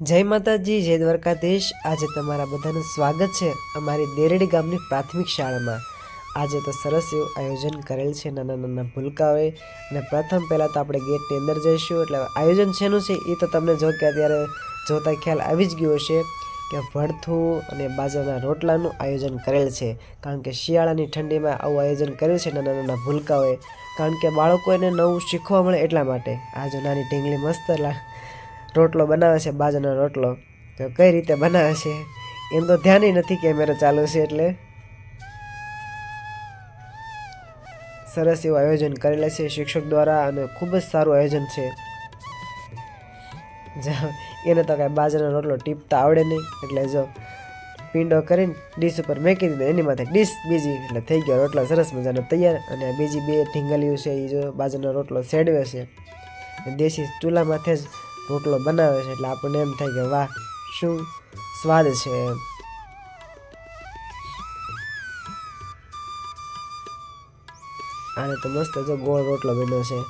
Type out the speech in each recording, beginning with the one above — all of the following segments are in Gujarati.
જય માતાજી, જય દ્વારકાધીશ. આજે તમારા બધાનું સ્વાગત છે અમારી દેરડી ગામની પ્રાથમિક શાળામાં. આજે તો સરસ એવું આયોજન કરેલ છે નાના નાના ભૂલકાઓએ. અને પ્રથમ પહેલાં તો આપણે ગેટની અંદર જઈશું, એટલે આયોજન શેનું છે એ તો તમને જો કે અત્યારે જોતા ખ્યાલ આવી જ ગયો હશે કે ભડથું અને બાજરાના રોટલાનું આયોજન કરેલ છે. કારણ કે શિયાળાની ઠંડીમાં આવું આયોજન કર્યું છે નાના નાના ભૂલકાઓએ. કારણ કે બાળકોને નવું શીખવા મળે એટલા માટે. આ જો નાની ઢીંગલી મસ્ત રોટલો બનાવે છે, બાજરાનો રોટલો. તો કઈ રીતે બનાવે છે? એમ તો ધ્યાન નથી કેમેરો ચાલુ છે એટલે. સરસ એવું આયોજન કરેલા છે શિક્ષક દ્વારા અને ખૂબ જ સારું આયોજન છે. એને તો કાંઈ બાજરાનો રોટલો ટીપતા આવડે નહીં. એટલે જો પીંડો કરીને ડીશ ઉપર મેકી દીધો, એની માથે ડીશ બીજી, એટલે થઈ ગયો રોટલો સરસ મજાનો તૈયાર. અને બીજી બે ઢીંગલીઓ છે, એ જો બાજરાનો રોટલો સેડવે છે. દેશી ચૂલા માથે જ રોટલો બનાવે છે એટલે આપણને એમ થાય કે વાહ, શું સ્વાદ છે એમ. આને તો મસ્ત જો ગોળ રોટલો બન્યો છે.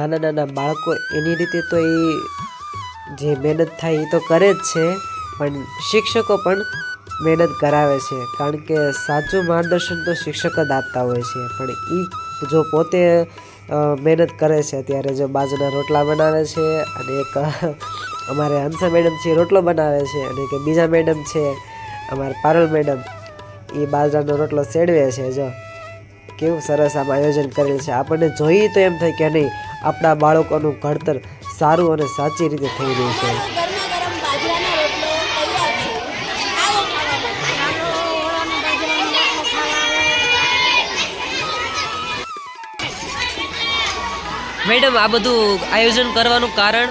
નાના નાના બાળકો એની રીતે તો એ જે મહેનત થાય એ તો કરે જ છે, પણ શિક્ષકો પણ મહેનત કરાવે છે. કારણ કે સાચું માર્ગદર્શન તો શિક્ષક જ આપતા હોય છે, પણ એ જો પોતે મહેનત કરે છે અત્યારે જો બાજુના રોટલા બનાવે છે અને એક અમારે હંસા મેડમ છે રોટલો બનાવે છે અને કે બીજા મેડમ છે, અમારે પારોલ મેડમ, એ બાજરાનો રોટલો સેડવે છે. જો, કેવું સરસ આમ આયોજન કરેલ છે. આપણને જોઈએ તો એમ થાય કે નહીં આપણા બાળકોનું ઘડતર સારું અને સાચી રીતે થઈ રહ્યું છે. મેડમ આ બધું આયોજન કરવાનું કારણ?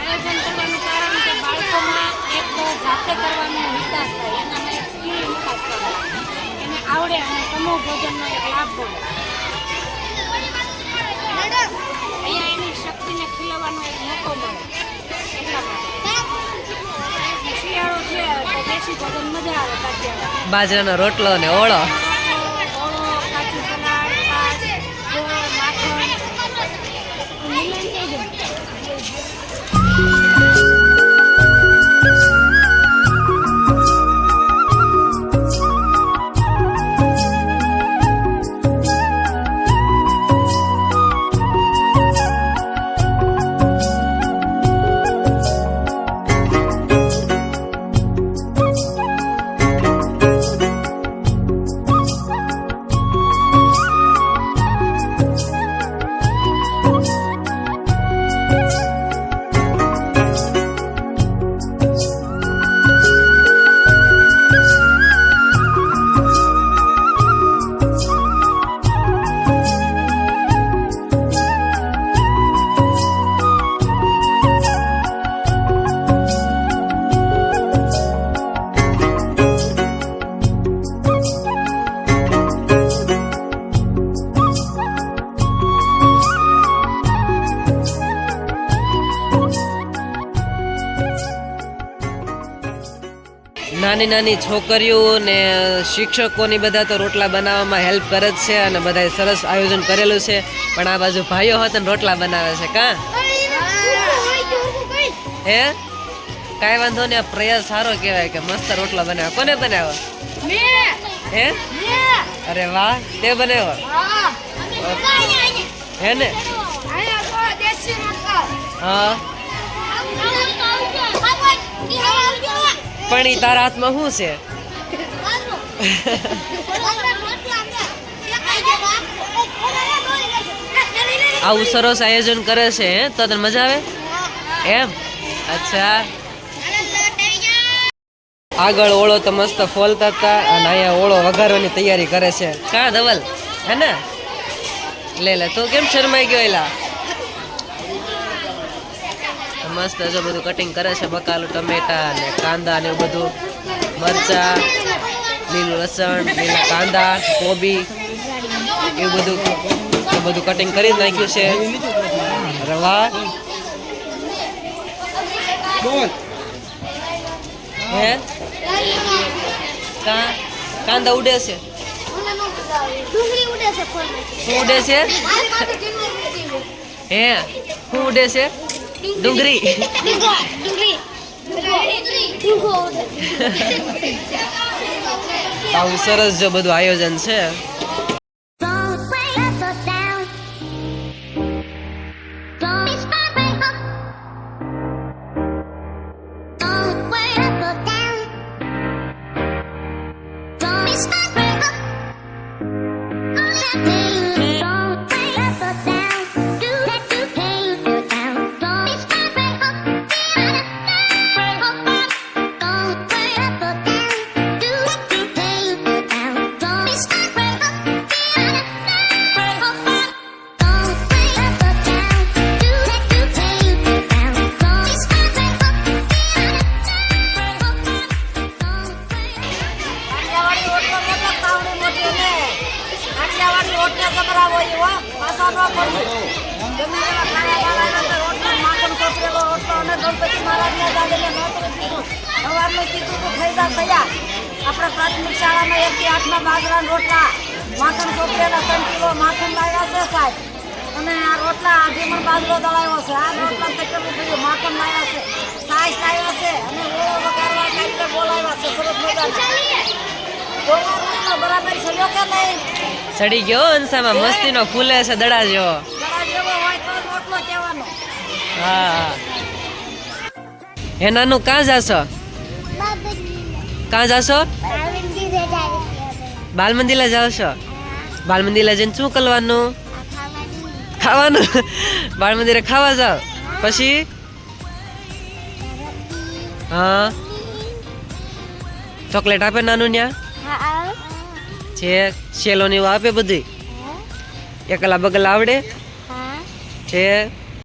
આયોજન કરવાનું કારણ કે બાળકોમાં એક જાતે કરવાનો વિકાસ થાય. એનામાં એક સ્કિલ વિકાસ કરે. એને આવડે અને સમૂહ ભોજનનો એક લાભ મળે અહીંયા એની બાજરાનો રોટલો અને ઓળો. નાની નાની છોકરીઓ ને શિક્ષકોની બધા તો રોટલા બનાવવામાં હેલ્પ કરે જ છે અને બધાએ સરસ આયોજન કરેલું છે પણ આ બાજુ ભાઈઓ હતા ને રોટલા બનાવે છે કા હે કાંઈ વાંધો નહીં આ પ્રયાસ સારો કહેવાય કે મસ્ત રોટલા બનાવ્યા કોને બનાવ્યો હે અરે વાહ તે બનાવ્યો હે ને હા પણ ઈ તારા હાથમાં શું છે? આવું સરસ આયોજન કરે છે તો તને મજા આવે? એમ? અચ્છા. આગળ ઓળો તો મસ્ત ફોલતા હતા અને અહીંયા ઓળો વઘારવાની તૈયારી કરે છે. કા ધવલ? હે ને? લે લે, તું કેમ શરમાઈ ગયો એલા? મસ્ત જો બધું કટિંગ કરે છે બકાલું ટમેટા ને કાંદા ને એવું બધું. મરચા લીલું લસણ લીલા કાંદા કોબી એવું બધું. બધું કટિંગ કરી નાખ્યું છે. રવા. હે? કા કાંદા ઉડે છે. ડુંગળી ઉડે છે ફોનમાં. શું ઉડે છે? હે? શું ઉડે છે? ડુંગળી ડુંગા, ડુંગળી. ડુંગો ઉડે. આવું સરસ જો બધું આયોજન છે કાઠિયાવાડી ઓટલે જબરા હોય હો. પાછા ન પડી ગમે એવા ખાવા વાળા તો ઓટલો માખણ કપરેલો ઓટલો અને ગણપતિ મહારાજને દાદાને નહોતું કીધું. સવારનું કીધું તો જા આપણે પ્રાથમિક શાળામાં એકથી આઠમાં બાજરા રોટલા. માખણ કપરેલા ત્રણ કિલો માખણ લાવ્યા છે સાહેબ. અને આ રોટલા આધીમણ બાજરો દળાવ્યો છે. આ રોટલા કેટલું થયું માખણ લાવ્યા છે. સાઈસ લાવ્યા છે અને ઓળો વગાડવા બોલાવ્યા છે. સરસ બોલાવવાનો બરાબર ચડી ગયો અંસામાં. મસ્તીનો ફૂલે છે દડા જેવો હા. હે નાનું કાં જાશો? કાં જાશો? બાલ મંદિરે જાવ છો બાલ મંદિરે જઈને શું કરવાનું? ખાવાનું? બાળ મંદિરે ખાવા જાવ પછી? હા. ચોકલેટ આપે નાનું ન્યા? છે સેલોની ને આપે બધી એકલા બગલા આવડે. છે